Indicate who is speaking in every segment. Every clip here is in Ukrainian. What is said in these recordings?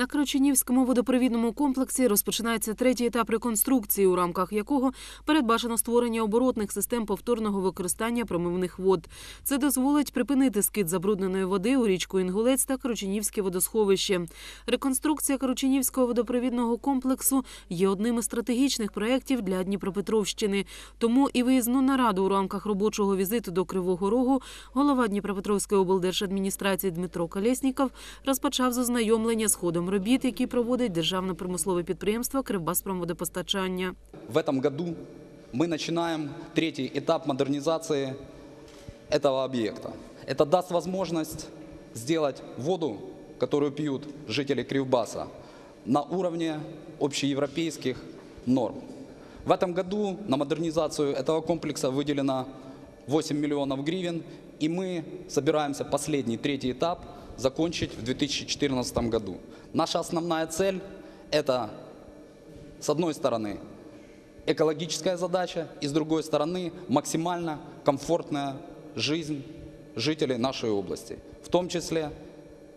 Speaker 1: На Крочинівському водопровідному комплексі розпочинається третій етап реконструкції, у рамках якого передбачено створення оборотних систем повторного використання промивних вод. Це дозволить припинити скид забрудненої води у річку Інгулець та Крочинівське водосховище. Реконструкція Крочинівського водопровідного комплексу є одним із стратегічних проєктів для Дніпропетровщини. Тому і виїзну нараду у рамках робочого візиту до Кривого Рогу голова Дніпропетровської облдержадміністрації Дмитро Колєсніков розпочав з ознайомлення з ходом робіт, які проводить державне промислове підприємство Кривбаспромводопостачання.
Speaker 2: В этом году мы начинаем третий этап модернизации этого объекта. Это даст возможность сделать воду, которую пьют жители Кривбаса, на уровне общеевропейских норм. В этом году на модернизацию этого комплекса выделено 8 миллионов гривен, и мы собираемся последний, третий этап закончить в 2014 году. Наша основная цель – это, с одной стороны, экологическая задача, и с другой стороны максимально комфортная жизнь жителей нашей области, в том числе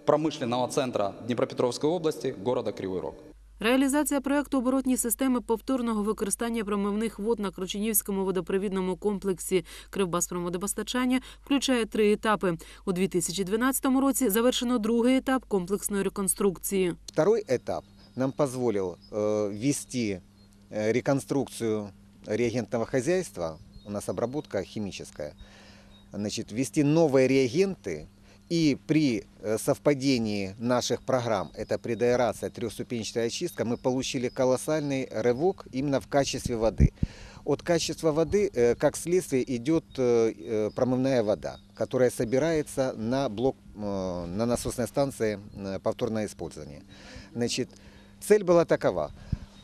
Speaker 2: промышленного центра Днепропетровской области, города Кривой Рог.
Speaker 1: Реалізація проекту оборотні системи повторного використання промивних вод на Крочинівському водопровідному комплексі Кривбаспромводопостачання включає три етапи. У 2012 році завершено другий етап комплексної реконструкції.
Speaker 3: Второй этап нам позволил э, ввести э, реконструкцию реагентного хозяйства, у нас обработка химическая, значит, ввести новые реагенты и при э, совпадении наших программ, это предаэрация, трехступенчатая очистка, мы получили колоссальный рывок именно в качестве воды. От качества воды, э, как следствие, идет э, промывная вода, которая собирается на блок, на насосной станции повторное использование. Значит, цель была такова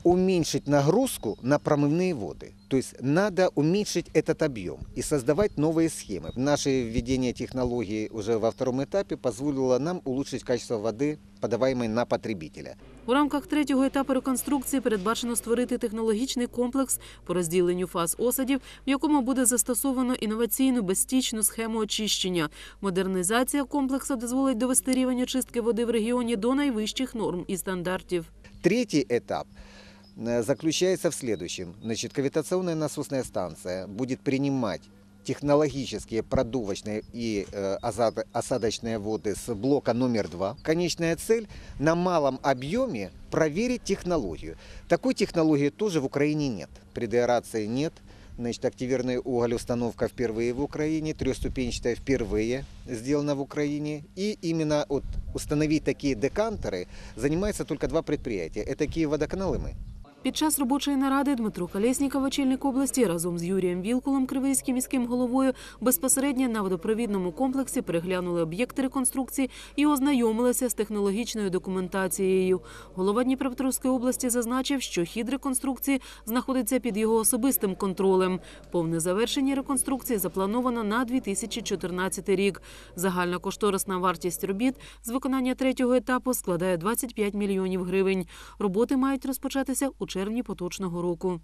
Speaker 3: уменьшить нагрузку на промывные воды. То есть надо уменьшить этот объем и создавать новые схемы. Наше введение технологий уже во втором этапе позволило нам улучшить качество воды, подаваемой на потребителя.
Speaker 1: У рамках третього етапу реконструкції передбачено створити технологічний комплекс по розділенню фаз осадів, в якому буде застосовано інноваційну безстічну схему очищення. Модернізація комплексу дозволить довести рівень очистки води в регіоні до найвищих норм і стандартів.
Speaker 3: Третий этап э, заключается в следующем. Значит, кавитационная насосная станция будет принимать технологические продувочные и э, осад- осадочные воды с блока номер два. Конечная цель – на малом объеме проверить технологию. Такой технологии тоже в Украине нет. Предаэрации нет. Значит, активированный уголь установка впервые в Украине, трехступенчатая впервые сделана в Украине. И именно вот установить такие декантеры занимается только два предприятия. Это Киевводоканал и мы.
Speaker 1: Під час робочої наради Дмитро Колєсніков, очільник області, разом з Юрієм Вілкулом, Кривийським міським головою, безпосередньо на водопровідному комплексі переглянули об'єкти реконструкції і ознайомилися з технологічною документацією. Голова Дніпропетровської області зазначив, що хід реконструкції знаходиться під його особистим контролем. Повне завершення реконструкції заплановано на 2014 рік. Загальна кошторисна вартість робіт з виконання третього етапу складає 25 мільйонів гривень. Роботи мають розпочатися у червні поточного року.